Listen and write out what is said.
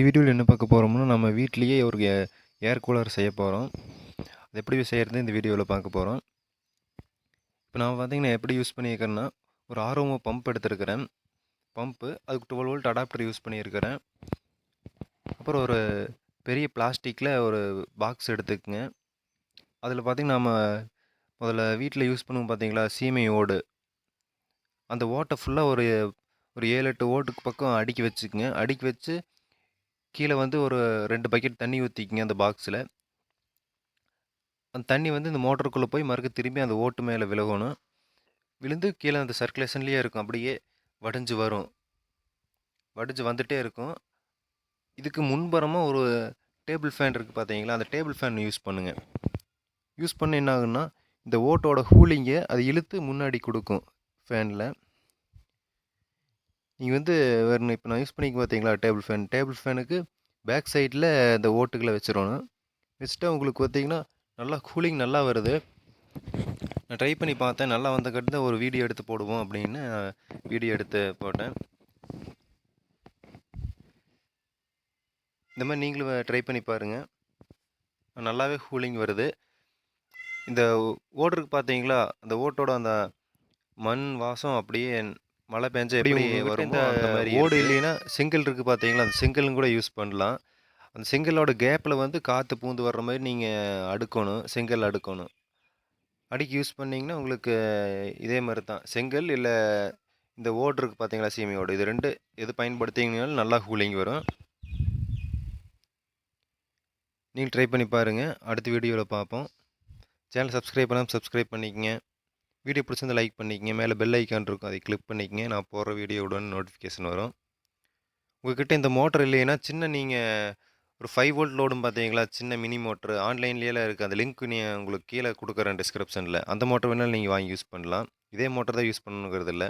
இந்த வீடியோவில் என்ன பார்க்க போகிறோம்னா நம்ம வீட்லேயே ஒரு ஏ ஏர் கூலர் செய்ய போகிறோம் அது எப்படி செய்கிறது இந்த வீடியோவில் பார்க்க போகிறோம் இப்போ நான் பார்த்தீங்கன்னா எப்படி யூஸ் பண்ணியிருக்கேன்னா ஒரு ஆர்ஓமோ பம்ப் எடுத்திருக்கிறேன். பம்ப்பு அதுக்கு டுவெல் வோல்ட் அடாப்டர் யூஸ் பண்ணியிருக்கிறேன் அப்புறம் ஒரு பெரிய பிளாஸ்டிக்கில் ஒரு பாக்ஸ் எடுத்துக்கங்க. அதில் பார்த்திங்கன்னா நம்ம முதல்ல வீட்டில் யூஸ் பண்ணுவோம் பார்த்தீங்களா சீமை ஓடு. அந்த ஓட்டை ஃபுல்லாக ஒரு ஒரு ஏழு எட்டு ஓட்டுக்கு பக்கம் அடுக்கி வச்சுக்கோங்க. அடுக்கி வச்சு கீழே வந்து ஒரு ரெண்டு பக்கெட் தண்ணி ஊற்றிக்கிங்க அந்த பாக்ஸில். அந்த தண்ணி வந்து இந்த மோட்டருக்குள்ளே போய் மறுக்க திரும்பி அந்த ஓட்டு மேலே விலகணும். விழுந்து கீழே அந்த சர்க்குலேஷன்லேயே இருக்கும். அப்படியே வடிஞ்சு வரும். வடிஞ்சு வந்துட்டே இருக்கும். இதுக்கு முன்புறமாக ஒரு டேபிள் ஃபேன் இருக்குது பார்த்தீங்களா அந்த டேபிள் ஃபேன் யூஸ் பண்ணுங்கள் யூஸ் பண்ண என்ன ஆகுன்னா இந்த ஓட்டோட ஹூலிங்கை அது இழுத்து முன்னாடி கொடுக்கும் ஃபேனில். நீங்கள் வந்து வேறு இப்போ நான் யூஸ் பண்ணிக்க பார்த்தீங்களா டேபிள் ஃபேன்? டேபிள் ஃபேனுக்கு பேக் சைடில் இந்த ஓட்டுகளை வச்சிடணும் வச்சுட்டா உங்களுக்கு பார்த்தீங்கன்னா நல்லா கூலிங் நல்லா வருது. நான் ட்ரை பண்ணி பார்த்தேன். நல்லா வந்த கட்டு ஒரு வீடியோ எடுத்து போடுவோம் அப்படின்னு வீடியோ எடுத்து போட்டேன். இந்த மாதிரி நீங்களும் ட்ரை பண்ணி பாருங்கள் நல்லாவே கூலிங் வருது. இந்த ஓடுருக்கு பார்த்தீங்களா அந்த ஓட்டோட அந்த மண் வாசம் அப்படியே மழை பெஞ்சா எப்படி வரும் இந்த ஓடு இல்லைன்னா செங்கல் இருக்குது பார்த்தீங்களா? அந்த செங்கலும் கூட யூஸ் பண்ணலாம். அந்த செங்கலோட கேப்பில் வந்து காற்று பூந்து வர்ற மாதிரி நீங்கள் அடுக்கணும். செங்கல் அடுக்கணும். அடுக்கி யூஸ் பண்ணிங்கன்னா உங்களுக்கு இதே மாதிரி தான். செங்கல் இல்லை இந்த ஓடு இருக்குது பார்த்தீங்களா சீமையோடு இது ரெண்டு எது பயன்படுத்திங்கனாலும் நல்லா கூலிங் வரும். நீங்கள் ட்ரை பண்ணி பாருங்கள் அடுத்த வீடியோவில் பார்ப்போம். சேனல் சப்ஸ்கிரைப் பண்ணாமல் சப்ஸ்கிரைப் பண்ணிக்கங்க. வீடியோ பிடிச்சிருந்து லைக் பண்ணிக்கங்க. மேலே பெல் ஐக்கான் இருக்கும். அதை கிளிக் பண்ணிக்கங்க. நான் போடுற வீடியோவுடன் நோட்டிஃபிகேஷன் வரும். உங்கள்கிட்ட இந்த மோட்டர் இல்லைன்னா சின்ன நீங்கள் ஒரு ஃபைவ் வோல்ட் லோடும் பார்த்தீங்களா சின்ன மினி மோட்ரு ஆன்லைன்லேயே இருக்குது அந்த லிங்க் நீங்கள் உங்களுக்கு கீழே கொடுக்குறேன் டிஸ்கிரிப்ஷனில் அந்த மோட்டர் வேணாலும் நீங்கள் வாங்கி யூஸ் பண்ணலாம். இதே மோட்டர் தான் யூஸ் பண்ணணுங்கிறது இல்லை.